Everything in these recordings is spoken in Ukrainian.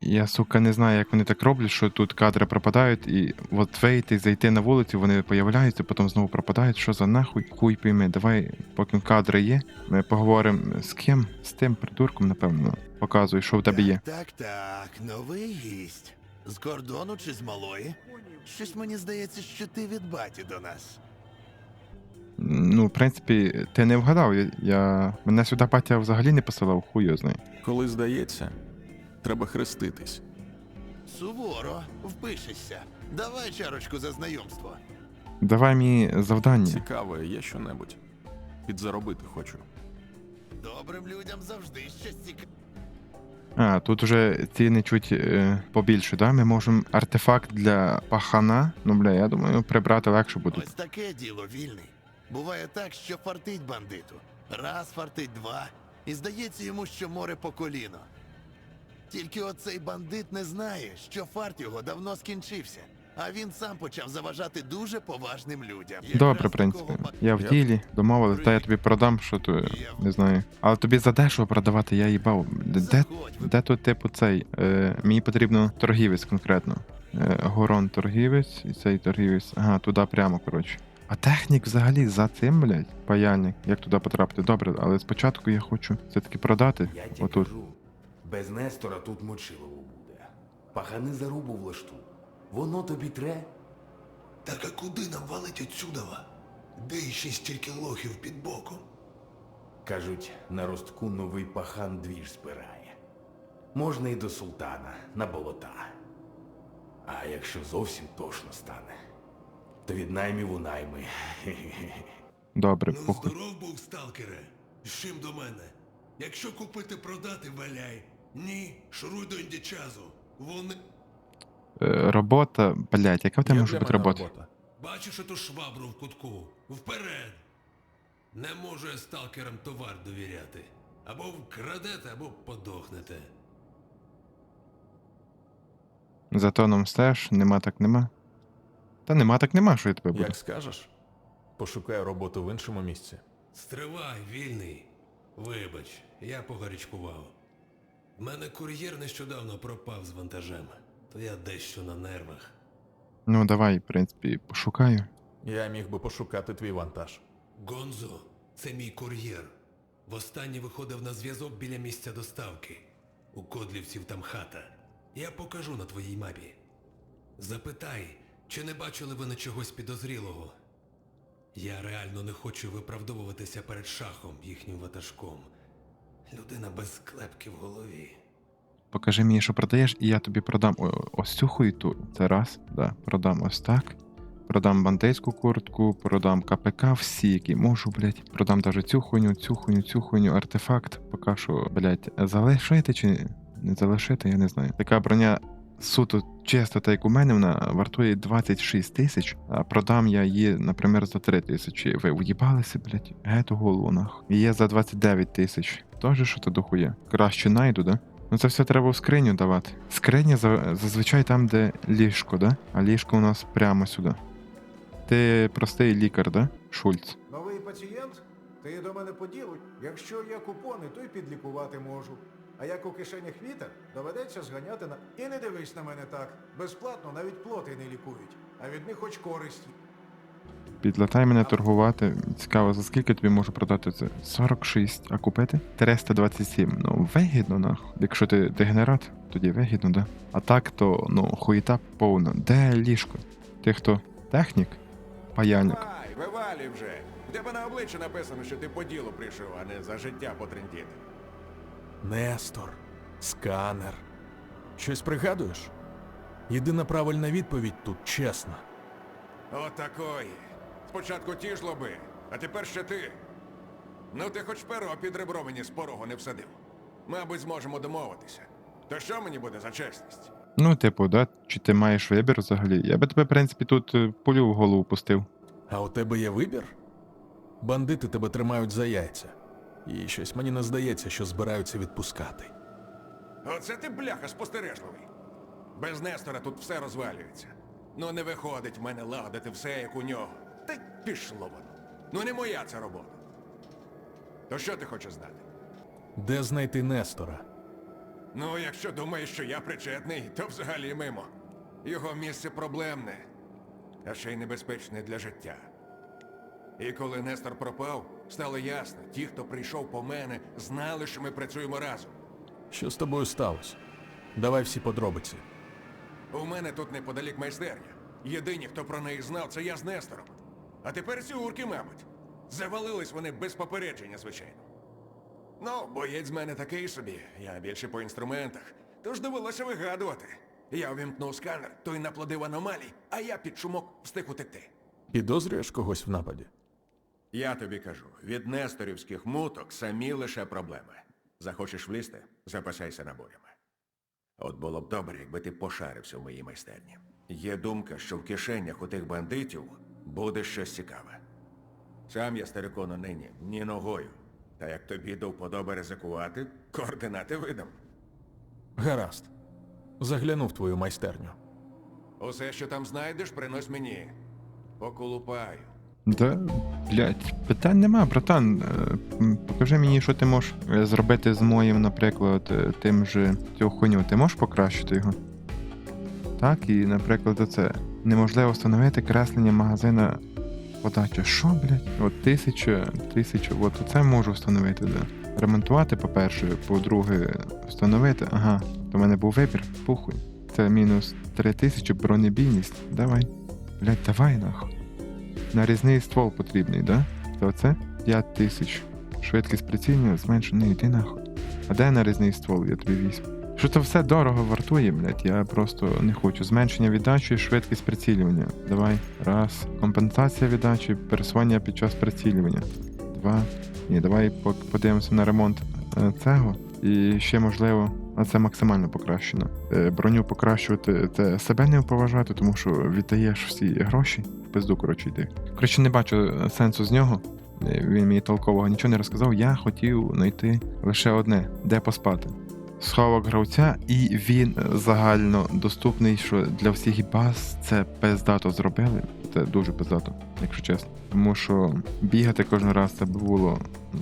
Я, сука, не знаю, як вони так роблять, що тут кадри пропадають, і от вийти, зайти на вулицю, вони появляються, потім знову пропадають. Що за нахуй? Хуй пойми. Давай, поки кадри є, ми поговоримо з ким? З тим придурком, напевно. Показуй, що в тебе є. Так, так, новий гість. З кордону чи з малої? Щось мені здається, що ти від баті до нас. Ну, в принципі, ти не вгадав. Я, я... мене сюди батя взагалі не посилав, хуй його знає. Коли здається, треба хреститись. Суворо, впишешся. Давай чарочку за знайомство. Давай мені завдання. Цікаве, є що-небудь. Підзаробити хочу. Добрим людям завжди щось цікаве. А, тут уже ціни чуть е, побільше, да? Ми можемо артефакт для пахана. Ну, бля, я думаю, прибрати легше буде. Ось таке діло вільний. Буває так, що фартить бандиту. Раз фартить два, і здається йому, що море по коліно. Тільки оцей бандит не знає, що фарт його давно скінчився, а він сам почав заважати дуже поважним людям. Добре, в принципі. Я в ділі, домовились, та я тобі продам, що то не знаю. Але тобі за дешево продавати, я їбав. Де, де тут, типу, цей? Е, мені потрібно торгівець конкретно. Е, Горон торгівець і цей торгівець. Ага, туди прямо, коротше. А технік взагалі за цим, блядь, паяльник, як туди потрапити? Добре, але спочатку я хочу все-таки продати. Я Отут. кажу, без Нестора тут мочилово буде. Пахани зарубу влашту. Воно тобі тре. Так а куди нам валить отсюдова? Де іще стільки лохів під боком? Кажуть, на ростку новий пахан двіж збирає. Можна і до султана, на болота. А якщо зовсім тошно стане, то від наймів у найми. Добре, Ну, похуй. здоров був, сталкере. З чим до мене? Якщо купити продати, валяй. Ні, шуруй до індічазу. Вони. Е, робота, блядь, яка в тебе Є може для бути мене робота? Бачиш оту швабру в кутку. Вперед! Не можу я сталкерам товар довіряти. Або вкрадете, або подохнете. За тоном стеж, нема так нема. Та нема так нема, що я тебе буду. Як скажеш, пошукаю роботу в іншому місці. Стривай, вільний. Вибач, я погарячкував. В мене кур'єр нещодавно пропав з вантажем, то я дещо на нервах. Ну, давай, в принципі, пошукаю. Я міг би пошукати твій вантаж. Гонзо, це мій кур'єр. Востаннє виходив на зв'язок біля місця доставки. У кодлівців там хата. Я покажу на твоїй мапі. Запитай, чи не бачили ви чогось підозрілого. Я реально не хочу виправдовуватися перед шахом, їхнім ватажком. Людина без клепки в голові. Покажи мені, що продаєш, і я тобі продам ось цю хуйту. Це раз, да. Продам ось так. Продам бандейську куртку, продам КПК, всі, які можу, блядь. Продам даже цю хуйню, цю хуйню, цю хуйню, артефакт. Поки що, блядь, залишити чи не залишити, я не знаю. Така броня суто чисто, так як у мене, вона вартує 26 тисяч, а продам я її, наприклад, за 3 тисячі. Ви уїбалися, блядь, гету голову нахуй. Є за 29 тисяч. Тоже що то дохує. Краще найду, да? Ну це все треба в скриню давати. Скриня за- зазвичай там, де ліжко, да? А ліжко у нас прямо сюди. Ти простий лікар, да? Шульц. Новий пацієнт? Ти до мене по ділу. Якщо є купони, то й підлікувати можу. А як у кишенях вітер, доведеться зганяти на. І не дивись на мене так. Безплатно навіть плоти не лікують, а від них хоч користі. Підлатай мене торгувати. Цікаво, за скільки тобі можу продати це? 46, а купити? 327. Ну, вигідно, нахуй. Якщо ти дегенерат, тоді вигідно, да. А так, то ну, хуєта повна. Де ліжко? Ти хто? Технік? Паяльник. Давай, вивалюй вже. В тебе на обличчі написано, що ти по ділу прийшов, а не за життя потрендіти. Нестор, сканер. Щось пригадуєш? Єдина правильна відповідь тут чесна. Отакої. Спочатку ті жлоби, а тепер ще ти. Ну ти хоч перо під ребро мені з порогу не всадив. Мабуть, зможемо домовитися. То що мені буде за чесність? Ну, типу, да? Чи ти маєш вибір взагалі? Я би тебе, в принципі, тут е, пулю в голову пустив. А у тебе є вибір? Бандити тебе тримають за яйця. І щось мені не здається, що збираються відпускати. Оце ти бляха спостережливий. Без Нестора тут все розвалюється. Ну не виходить в мене лагодити все, як у нього. Та й пішло воно. Ну не моя це робота. То що ти хочеш знати? Де знайти Нестора? Ну, якщо думаєш, що я причетний, то взагалі мимо. Його місце проблемне, а ще й небезпечне для життя. І коли Нестор пропав, стало ясно, ті, хто прийшов по мене, знали, що ми працюємо разом. Що з тобою сталося? Давай всі подробиці. У мене тут неподалік майстерня. Єдині, хто про неї знав, це я з Нестором. А тепер ці урки, мабуть. Завалились вони без попередження, звичайно. Ну, боєць з мене такий собі, я більше по інструментах. Тож довелося вигадувати. Я увімкнув сканер, той наплодив аномалій, а я під шумок встиг утекти. Підозрюєш когось в нападі? Я тобі кажу, від несторівських муток самі лише проблеми. Захочеш влізти, запасайся набоями. От було б добре, якби ти пошарився в моїй майстерні. Є думка, що в кишенях у тих бандитів буде щось цікаве. Сам я старикону нині ні ногою. Та як тобі до вподоби ризикувати, координати видам. Гаразд. Загляну в твою майстерню. Усе, що там знайдеш, принось мені. Поколупаю. Да, блядь, питань нема, братан. Е, Покажи мені, що ти можеш е, зробити з моїм, наприклад, е, тим же цю хуйню. Ти можеш покращити його? Так, і, наприклад, оце. Неможливо встановити креслення магазина подачі. Що, блядь? От тисяча, тисяча, от оце можу встановити, да. Ремонтувати, по-перше, по-друге, встановити. Ага, то в мене був вибір, похуй. Це мінус 3000 бронебійність. Давай. Блядь, давай нахуй. Нарізний ствол потрібний, да? То це 5 тисяч. Швидкість прицільня зменшений, йди нахуй. А де нарізний ствол, я тобі візьму? Що то все дорого вартує, блядь, я просто не хочу. Зменшення віддачі і швидкість прицілювання. Давай. Раз. Компенсація віддачі, пересування під час прицілювання. Два. Ні, давай подивимося на ремонт е, цього. І ще можливо, а це максимально покращено. Е, Броню покращувати це себе не поважати, тому що віддаєш всі гроші. В пизду, коротше, йди. Коротше, не бачу е, сенсу з нього. Е, Він мені толкового нічого не розказав. Я хотів знайти лише одне, де поспати. Сховок гравця, і він загально доступний, що для всіх баз це пиздато зробили. Це дуже пиздато, якщо чесно. Тому що бігати кожен раз це було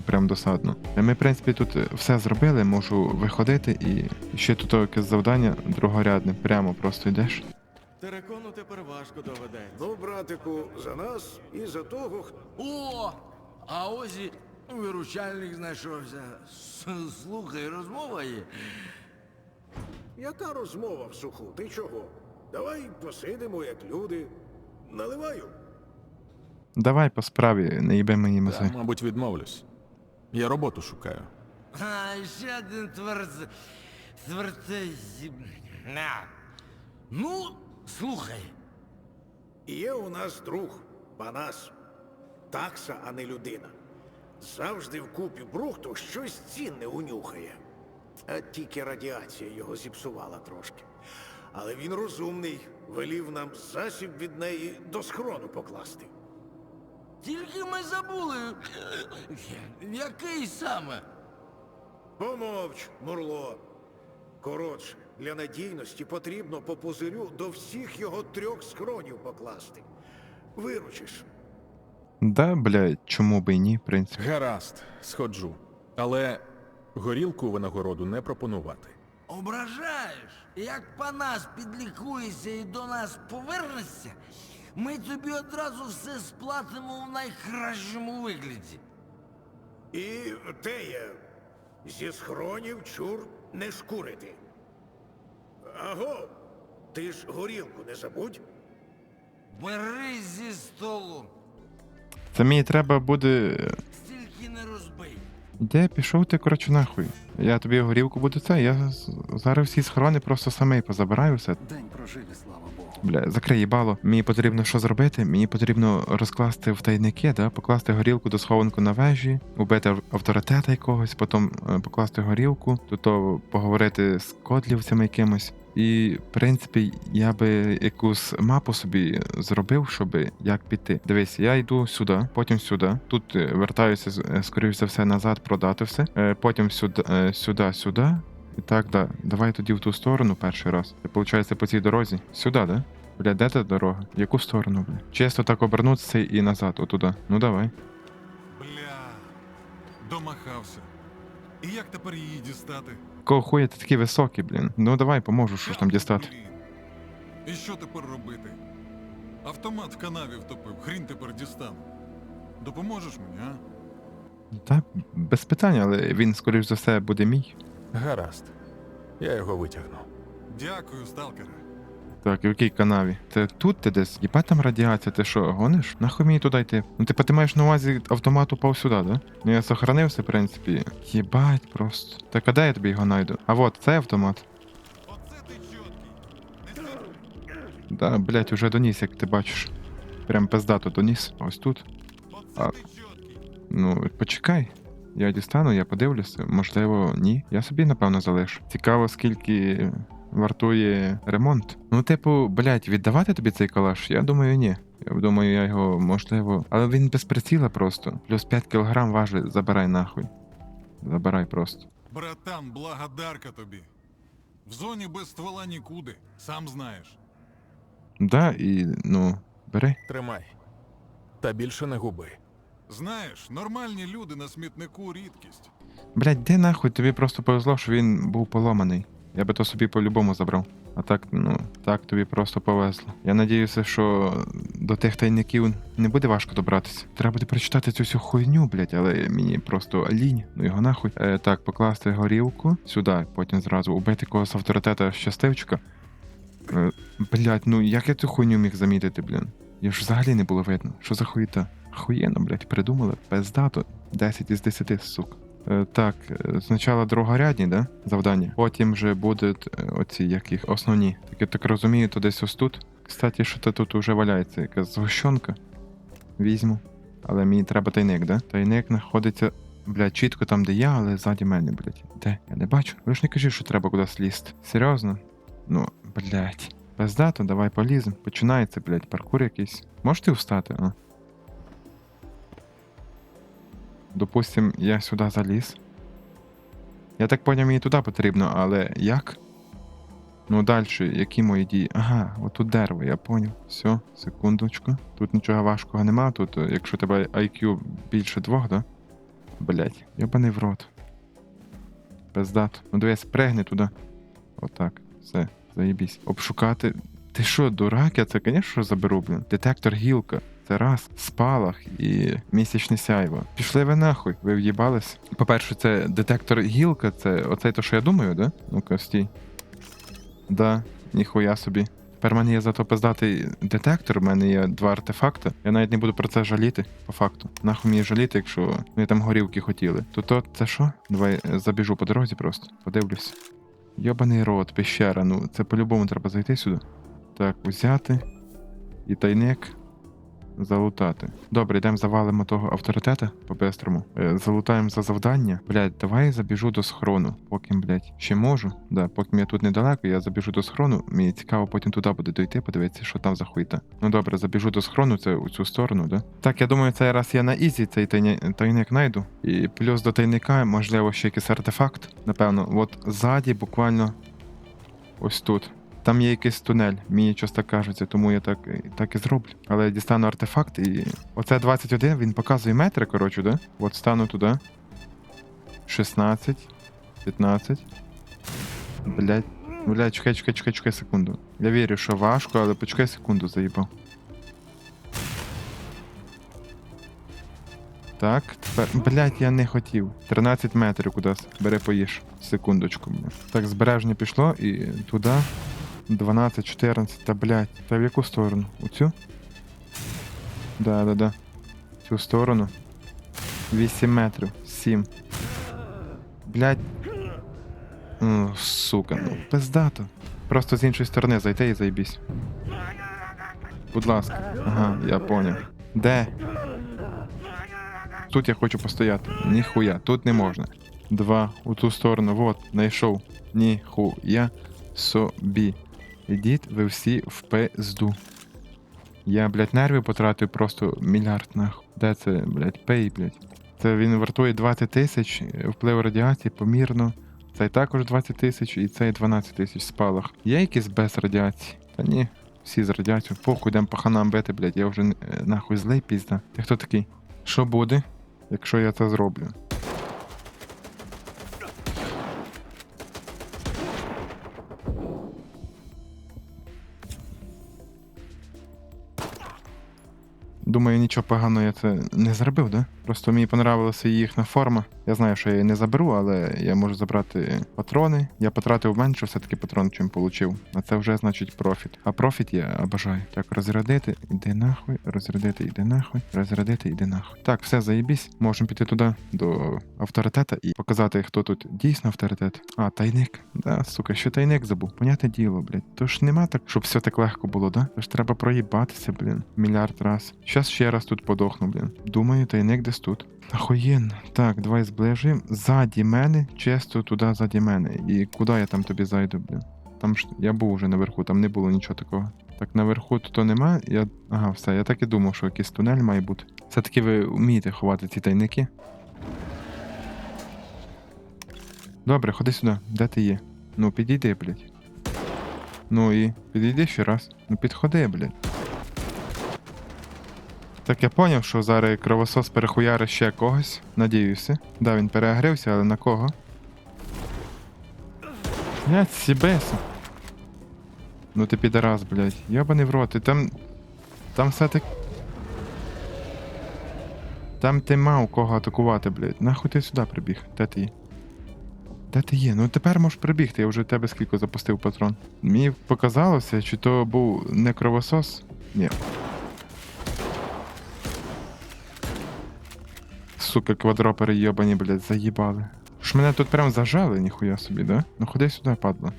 прям досадно. Ми, в принципі, тут все зробили, можу виходити і ще тут якесь завдання другорядне, прямо просто йдеш. Терекону тепер важко доведеться. Ну, братику, за нас і за того, хто. О, а ось і виручальник знайшовся. Слухай, розмова є. Яка розмова в суху? Ти чого? Давай посидимо, як люди. Наливаю. Давай по справі, не їби мені Та, мази. мабуть, відмовлюсь. Я роботу шукаю. А, ще один тверз... Твертезі... На. Ну, слухай. Є у нас друг, Панас. Такса, а не людина. Завжди в купі брухту щось цінне унюхає. А тільки радіація його зіпсувала трошки. Але він розумний, велів нам засіб від неї до схрону покласти. Тільки ми забули. Який саме? Помовч, Мурло. Коротше, для надійності потрібно по пузирю до всіх його трьох схронів покласти. Виручиш. Да, блядь, чому би і ні, в принципі. Гаразд, сходжу. Але горілку винагороду не пропонувати. Ображаєш? Як Панас підлікується і до нас повернеться, ми тобі одразу все сплатимо в найкращому вигляді. І те є, зі схронів чур не шкурити. Аго, ти ж горілку не забудь. Бери зі столу, Це мені треба буде. Де пішов ти, коротше, нахуй? Я тобі горілку буду це, я з- зараз всі схорони просто самий позабираю все. День прожили, слава Богу. Бля, закрий їбало. Мені потрібно що зробити? Мені потрібно розкласти в тайники, да? покласти горілку до схованку на вежі, убити ав- авторитета якогось, потім е, покласти горілку, то, то поговорити з кодлівцями якимось. І, в принципі, я би якусь мапу собі зробив, щоб як піти. Дивись, я йду сюди, потім сюди. Тут е, вертаюся, е, скоріш за все, назад продати все. Е, Потім сюди, сюди, сюди. І так, да. Давай тоді в ту сторону перший раз. Виходить по цій дорозі. Сюди, да? Бля, де та дорога? В яку сторону, бля? Чисто так обернутися і назад, отуда. Ну давай. Бля, домахався. І як тепер її дістати? Кого хуя ти такий високий, блін? Ну давай поможу, що ж там дістати. І що тепер робити? Автомат в канаві втопив, хрін тепер дістану. Допоможеш мені, а? Та без питань, але він, скоріш за все, буде мій. Гаразд. Я його витягну. Дякую, сталкере. Так, і в якій канаві? Це тут ти десь? Єба там радіація, ти що, гониш? Нахуй мені туди йти? Ну типа ти маєш на увазі автомат упав сюди, да? Ну я сохранився, в принципі. Єбать просто. Так а де я тобі його знайду? А от, цей автомат. Оце ти чіткий. Да, блять, уже доніс, як ти бачиш. Прям пиздато доніс. Ось тут. А. Ну, почекай. Я дістану, я подивлюся. Можливо, ні. Я собі, напевно, залишу. Цікаво, скільки вартує ремонт. Ну, типу, блять, віддавати тобі цей калаш? Я думаю, ні. Я думаю, я його можливо. Але він без приціла просто. Плюс 5 кг важить, забирай нахуй. Забирай просто. Братан, благодарка тобі. В зоні без ствола нікуди, сам знаєш. Да, і ну, бери. Тримай. Та більше не губи. Знаєш, нормальні люди на смітнику рідкість. Блять, де нахуй? Тобі просто повезло, що він був поломаний. Я би то собі по-любому забрав. А так, ну, так тобі просто повезло. Я надіюся, що до тих тайників не буде важко добратися. Треба буде прочитати цю всю хуйню, блять, але мені просто лінь, ну його нахуй. Е, так, покласти горілку сюди, потім зразу убити когось авторитета щастивчика. Е, блять, ну як я цю хуйню міг замітити, блін? Я ж взагалі не було видно. Що за хуєта? Хуєно, блять, придумали. Пиздато. 10 із 10, сука. Е, Так, е, спочатку другорядні, да? Завдання. Потім вже будуть е, оці яких основні. Так я так розумію, то десь ось тут. Кстати, що то тут уже валяється, якась згущенка. Візьму. Але мені треба тайник, да? Тайник знаходиться, блядь, чітко там, де я, але ззаді мене, блядь. Де? Я не бачу. Ви ж не кажіть, що треба кудись лізти. Серйозно? Ну, блядь. Пиздато, давай полізем. Починається, блядь, паркур якийсь. Можете встати, а? Допустим, я сюди заліз. Я так поняв, мені туди потрібно, але як? Ну, далі, які мої дії? Ага, отут дерево, я поняв. Все, секундочку. Тут нічого важкого нема. Тут, е, якщо тебе IQ більше двох, да? Блять, йобаний в рот. Пиздато. Ну дивись, пригни туди. Отак. Все, заєбісь. Обшукати. Ти що, дурак? Я це, звісно, заберу, блін. Детектор гілка. Це раз, спалах і місячне сяйво. Пішли ви нахуй, ви в'їбались. По-перше, це детектор гілка, це оцей то, що я думаю, да? Ну-ка, стій. Да, ніхуя собі. Тепер в мене є зато пиздатий детектор, в мене є два артефакти. Я навіть не буду про це жаліти, по факту. Нахуй мені жаліти, якщо вони там горілки хотіли. То то це що? Давай е, забіжу по дорозі просто, подивлюсь. Йобаний рот, пещера, ну це по-любому треба зайти сюди. Так, взяти. І тайник. Залутати. Добре, йдемо завалимо того авторитета по-бистрому. Е, залутаємо за завдання. Блять, давай я забіжу до схрону. Поки, блять, ще можу. Да, поки я тут недалеко, я забіжу до схрону. Мені цікаво потім туди буде дойти, подивитися, що там за хуйта. Ну добре, забіжу до схрону, це у цю сторону, да? Так, я думаю, цей раз я на ізі цей тайник найду. І плюс до тайника, можливо, ще якийсь артефакт. Напевно, от ззаді, буквально ось тут. Там є якийсь тунель, мені щось так кажеться, тому я так, так і зроблю. Але я дістану артефакт і. Оце 21, він показує метри, коротше, да? От стану туди. 16, 15. Блять. Блять, чекай, чекай, чекай, чекай секунду. Я вірю, що важко, але почекай секунду, заїбав. Так, тепер. Блять, я не хотів. 13 метрів кудись. Бери поїж. Секундочку. Так, збереження пішло і туди. 12, 14, та блять. Та в яку сторону? У цю? Да, да, да. В цю сторону. 8 метрів. 7. Блять. О, сука, ну пиздато. Просто з іншої сторони зайти і заїбісь. Будь ласка. Ага, я поняв. Де? Тут я хочу постояти. Ніхуя, тут не можна. Два. У ту сторону. Вот, знайшов. Ніхуя собі. Ідіть ви всі в пизду. Я, блядь, нерви потратив просто мільярд нахуй. Де це, блядь, пей, блядь. Це він вартує 20 тисяч, е, вплив радіації помірно. Цей також 20 тисяч і цей 12 тисяч спалах. Є якісь без радіації? Та ні, всі з радіацією. Похуй, йдем по ханам бити, блядь, я вже е, нахуй злий пізда. Ти хто такий? Що буде, якщо я це зроблю? Думаю, нічого поганого я це не зробив, да? Просто мені понравилася їхня форма. Я знаю, що я її не заберу, але я можу забрати патрони. Я потратив менше все-таки патрон, чим получив. А це вже значить профіт. А профіт я обожаю. Так, розрядити, іди нахуй, розрядити, іди нахуй, розрядити, іди нахуй. Так, все, заєбісь. Можемо піти туди до авторитета і показати, хто тут дійсно авторитет. А, тайник. Да, сука, ще тайник забув. Понятне діло, блядь. То ж нема так, щоб все так легко було, да? Тож треба проїбатися, блін. Мільярд раз. Щас ще раз тут подохну, блін. Думаю, тайник десь тут. Охуєнно. Так, давай зближуємо. Ззаді мене, чисто туди ззаді мене. І куди я там тобі зайду, блін? Там ж я був уже наверху, там не було нічого такого. Так, наверху то нема. Я. Ага, все, я так і думав, що якийсь тунель має бути. Все-таки ви вмієте ховати ці тайники. Добре, ходи сюди. Де ти є? Ну, підійди, блядь. Ну і підійди ще раз. Ну підходи, блядь. Так я поняв, що зараз кровосос перехуяри ще когось. Надіюся. Да, він переагрився, але на кого? Блять, сібеса. Ну ти підарас, блядь. Йобаний в рот, ти там. Там все так. Там ти мав кого атакувати, блядь. Нахуй ти сюди прибіг. Де ти є? Де ти є? Ну тепер можеш прибігти, я вже тебе скільки запустив патрон. Мені показалося, чи то був не кровосос? Ні. Сука, квадропери йобані, блядь, заїбали. Ж мене тут прям зажали, ніхуя собі, да? Ну ходи сюди, падла.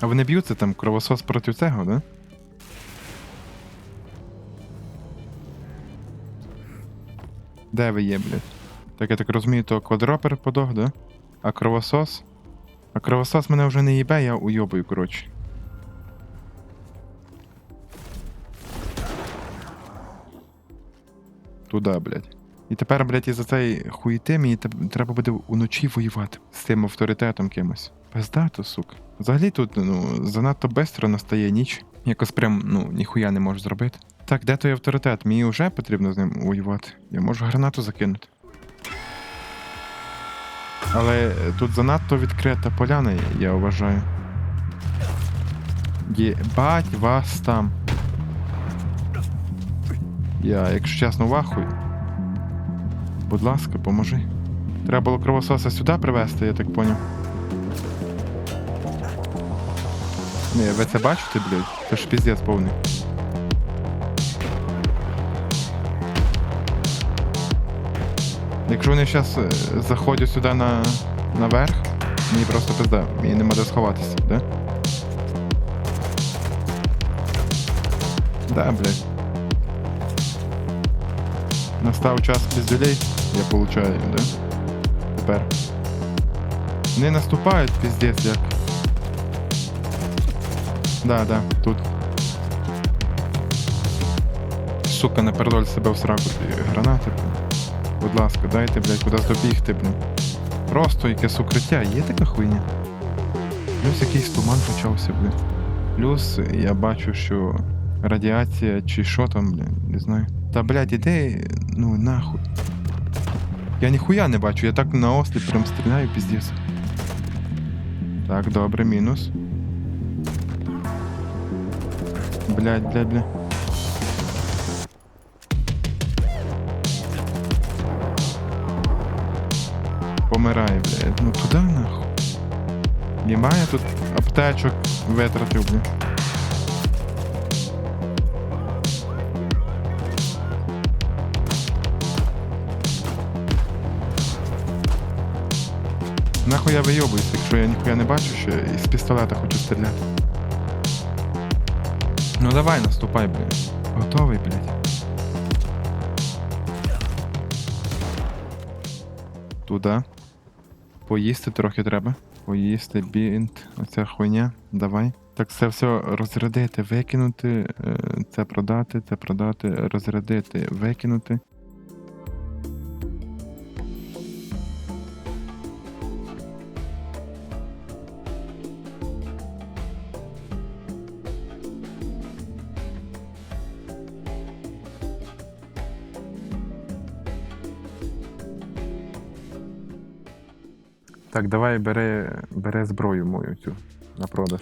А вони б'ються там кровосос проти цього, да? Де ви є, блядь? Так я так розумію, то квадропер подох, да? А кровосос? А кровосос мене вже не їбе, я уйобую, коротше. Туда, блядь. І тепер, блядь, із-за цієї хуїти мені треба буде уночі воювати з цим авторитетом кимось. Пиздато, сука. Взагалі тут, ну, занадто бестро настає ніч. Якось прям, ну, ніхуя не можу зробити. Так, де той авторитет? Мені вже потрібно з ним воювати. Я можу гранату закинути. Але тут занадто відкрита поляна, я вважаю. Єбать вас там. Я, якщо чесно, вахую. Будь ласка, поможи. Треба було кровососа сюди привезти, я так поняв. Ні, ви це бачите, блядь? Це ж піздець повний. Якщо вони зараз заходять сюди на... наверх, мені просто пизда, мені нема де сховатися, да? Да, блядь. Настав час піздюлей, я получаю, да? Тепер. Не наступають піздець як. Да, да, тут. Сука, не передоль себе в сраку гранати. Будь ласка, дайте, блядь, кудись добігти, блін. Просто якесь укриття, є така хуйня. Плюс якийсь туман почався, блін. Плюс я бачу, що радіація чи що там, блін, не знаю. Та, блядь, іди, ну нахуй. Я ніхуя не бачу, я так на осліп прям стріляю, піздець. Так, добре, мінус. Блядь, блядь, блядь. Помирає, блядь. Ну туди нахуй. Немає тут аптечок витратив, блядь. Нахуй я вийобуюсь, якщо я ніхуя не бачу, що я із пістолета хочу стріляти. Ну давай, наступай, блядь. Готовий, блядь. Туди. Поїсти трохи треба. Поїсти, бінт, оця хуйня. Давай. Так це все розрядити, викинути, е, це продати, це продати, розрядити, викинути. Так, давай бери, бери зброю мою цю на продаж.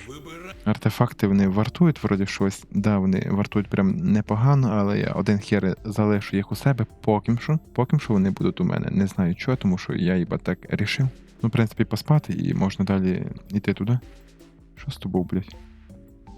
Артефакти вони вартують вроді щось. Да, вони вартують прям непогано, але я один хер залишу їх у себе поки що. Поки що вони будуть у мене. Не знаю чого, тому що я їба так рішив. Ну, в принципі, поспати і можна далі йти туди. Що з тобою, блядь?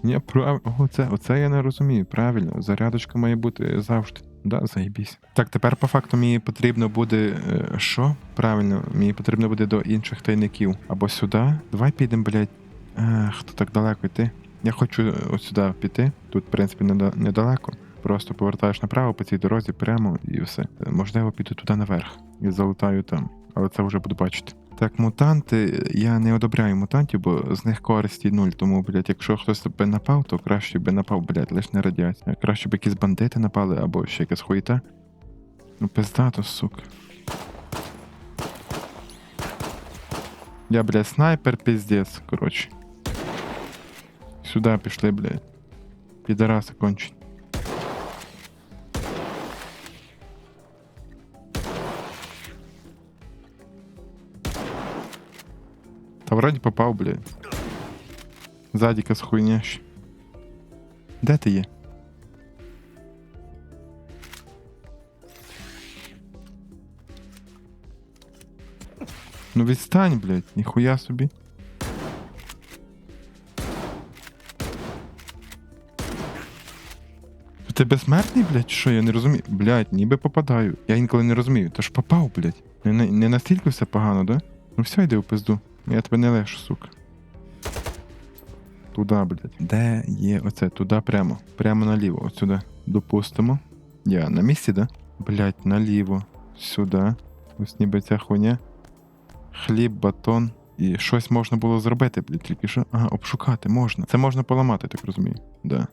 Ні, прав... оце, оце я не розумію. Правильно, зарядочка має бути завжди. Да, заєбісь. Так, тепер по факту мені потрібно буде. е, що? Правильно, мені потрібно буде до інших тайників. Або сюди. Давай підемо, блядь. Ех, хто так далеко йти? Я хочу е, от сюди піти. Тут, в принципі, недалеко. Просто повертаєш направо по цій дорозі прямо і все. Е, Можливо, піду туди наверх і залутаю там. Але це вже буду бачити. Так, мутанти, я не одобряю мутантів, бо з них користі нуль. Тому, блядь, якщо хтось би напав, то краще би напав, блядь, лиш не радіація. Краще б якісь бандити напали або ще якась хуїта. Ну, пиздато, сука. Я, блядь, снайпер, пиздец, коротше. Сюди пішли, блядь. Підараси кончені. Та вроді попав, блядь. Ззаді якась хуйня. Де ти є? Ну відстань, блядь, ніхуя собі. Ти безсмертний, блядь, що? Я не розумію. Блядь, ніби попадаю. Я інколи не розумію. Та ж попав, блядь. Не, не, настільки все погано, да? Ну все, йди в пизду. Я тебе не лишу, сука. Туда, блядь. Де є оце? Туди прямо. Прямо наліво. От сюди. Допустимо. Я на місці, да? Блядь, наліво. Сюди. Ось ніби ця хуйня. Хліб, батон. І щось можна було зробити, блядь, тільки що. Ага, обшукати можна. Це можна поламати, так розумію. Да.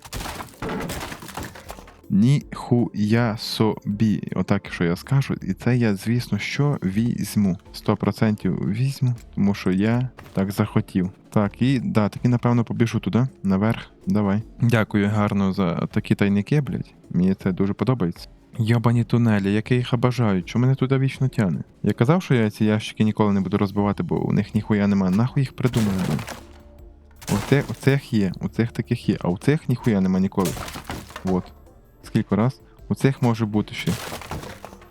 Ніхуя собі. Отак, що я скажу. І це я, звісно, що візьму. 100% візьму, тому що я так захотів. Так, і да, таки, напевно, побіжу туди, наверх. Давай. Дякую гарно за такі тайники, блядь. Мені це дуже подобається. Йобані тунелі, як я їх обажаю, чому мене туди вічно тяне? Я казав, що я ці ящики ніколи не буду розбивати, бо у них ніхуя нема. Нахуй їх придумали. У цих, у цих є, у цих таких є, а у цих ніхуя нема ніколи. Вот. Скільки раз? У цих може бути ще.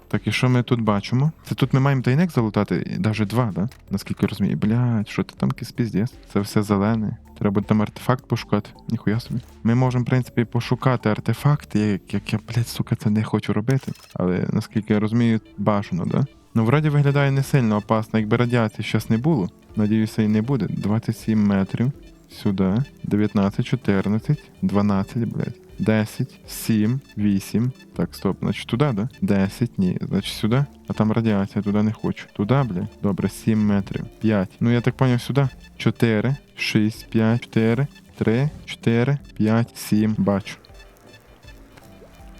Так, і що ми тут бачимо? Це тут ми маємо тайник залутати, навіть два, да? Наскільки розумію. Блядь, що ти там піздець? Це все зелене. Треба там артефакт пошукати. Ніхуя собі. Ми можемо, в принципі, пошукати артефакти, як, як я, блядь, сука, це не хочу робити. Але наскільки я розумію, бажано, да? Ну, вроді виглядає не сильно опасно, якби радіації щас не було. Надіюся, і не буде. 27 метрів. Сюди. 19, 14, 12, блядь. 10, 7, 8. Так, стоп, значить туди, да? 10, ні. Значить сюди. А там радіація, туди не хочу. Туди, бля. Добре, 7 метрів. 5. Ну я так поняв, сюди. 4, 6, 5, 4, 3, 4, 5, 7. Бачу.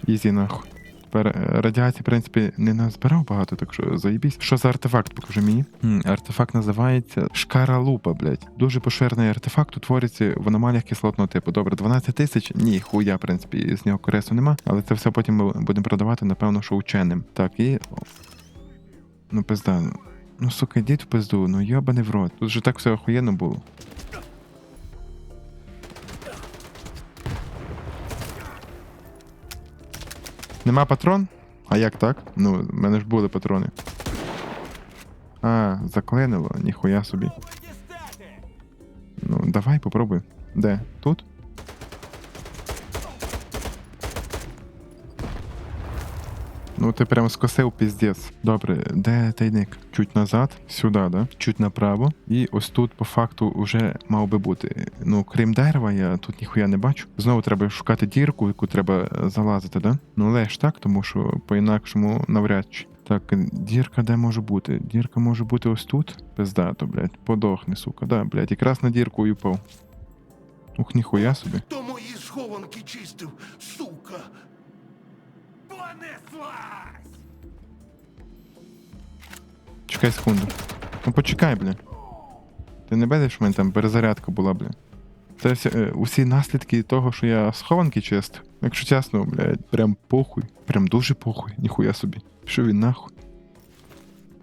Ізі нахуй. Тепер е, радіації, в принципі, не назбирав багато, так що заїбісь. Що за артефакт, покажи мені. М, артефакт називається Шкаралупа, блядь. Дуже поширений артефакт, утворюється в аномаліях кислотного типу. Добре, 12 тисяч. Ні, хуя, в принципі, з нього корису нема. Але це все потім ми будемо продавати, напевно, що ученим. Так, і. Ну, пизда. Ну, сука, йдіть в пизду, ну йобаний в рот. Тут же так все охуєнно було. Нема патрон? А як так? Ну, в мене ж були патрони. А, заклинило, ніхуя собі. Ну, давай попробуй. Де? Тут? Ну, ти прям скосив піздець. Добре, де тайник? Чуть назад, сюди, да? Чуть направо. І ось тут, по факту, вже мав би бути. Ну, крім дерева, я тут ніхуя не бачу. Знову треба шукати дірку, яку треба залазити, да? Ну, лиш так, тому що по-інакшому навряд чи. Так, дірка де може бути? Дірка може бути ось тут. Пиздато, блядь. Подохни, сука. Да, блядь, якраз на дірку і впав. Ух, ніхуя собі. То мої схованки чистив, сука. Понеслась! Чекай секунду. Ну почекай, бля. Ти не бачиш, в мене там перезарядка була, бля. Це всі, е, усі наслідки того, що я схованки чистив. Якщо чесно, блядь, прям похуй. Прям дуже похуй, ніхуя собі. Що він нахуй?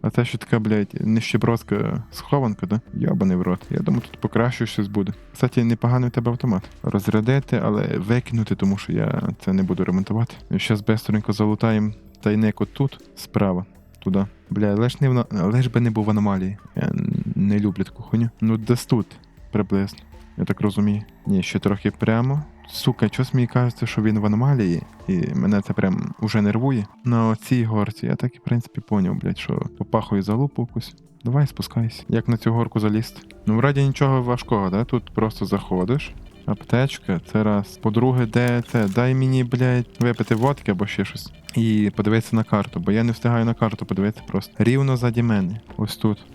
А це ще така, блядь, нищебродська схованка, да? Ябаний в рот. Я думаю, тут покращу щось буде. Кстати, непоганий у тебе автомат. Розрядити, але викинути, тому що я це не буду ремонтувати. Зараз бестренько залутаємо тайник отут, справа. Туди. Бля, лиш не в... лиш би не був аномалії. Я не люблю таку хуйню. Ну десь тут приблизно. Я так розумію. Ні, ще трохи прямо. Сука, щось мені кажеться, що він в аномалії, і мене це прям уже нервує. На цій горці я так і в принципі поняв, блядь, що попахую залупу якусь. Давай спускайся. Як на цю горку залізти? Ну, вроді нічого важкого, да? Тут просто заходиш. Аптечка, це раз. По-друге, де це? Дай мені, блядь, випити водки або ще щось. І подивитися на карту, бо я не встигаю на карту подивитися просто. Рівно заді мене. Ось тут.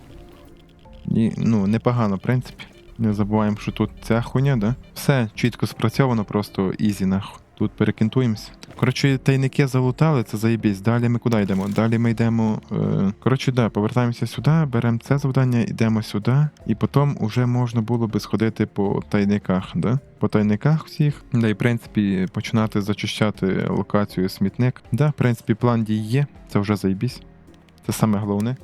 І, ну, непогано, в принципі. Не забуваємо, що тут ця хуйня, да? Все чітко спрацьовано, просто ізі нахуй. Тут перекінтуємося. Коротше, тайники залутали, це заєбісь. Далі ми куди йдемо? Далі ми йдемо. Е... Коротше, да, повертаємося сюди, беремо це завдання, йдемо сюди, і потім вже можна було би сходити по тайниках, да? По тайниках всіх. Да, і в принципі починати зачищати локацію смітник. Да, в принципі, план дій є, це вже заєбісь. Це саме головне.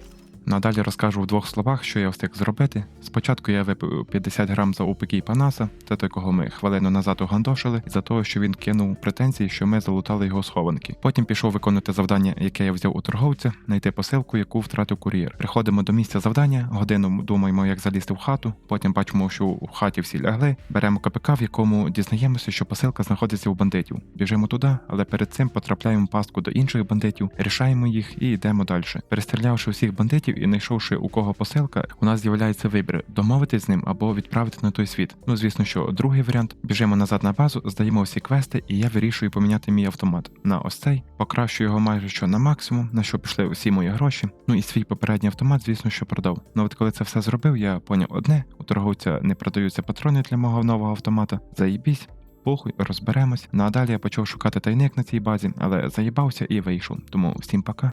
Надалі розкажу в двох словах, що я встиг зробити. Спочатку я випив 50 грам за упекій Панаса, це той, кого ми хвилину назад угандошили, за того, що він кинув претензії, що ми залутали його схованки. Потім пішов виконувати завдання, яке я взяв у торговця, знайти посилку, яку втратив кур'єр. Приходимо до місця завдання, годину думаємо, як залізти в хату. Потім бачимо, що в хаті всі лягли. Беремо КПК, в якому дізнаємося, що посилка знаходиться у бандитів. Біжимо туди, але перед цим потрапляємо в пастку до інших бандитів, рішаємо їх і йдемо далі. Перестрілявши всіх бандитів і знайшовши у кого посилка, у нас з'являється вибір домовитись з ним або відправити на той світ. Ну звісно, що другий варіант біжимо назад на базу, здаємо всі квести, і я вирішую поміняти мій автомат на ось цей, покращую його майже що на максимум, на що пішли усі мої гроші. Ну і свій попередній автомат, звісно, що продав. Ну от коли це все зробив, я поняв одне: у торговця не продаються патрони для мого нового автомата. Заїбісь. Похуй, розберемось. Ну а далі я почав шукати тайник на цій базі, але заїбався і вийшов. Тому всім пока.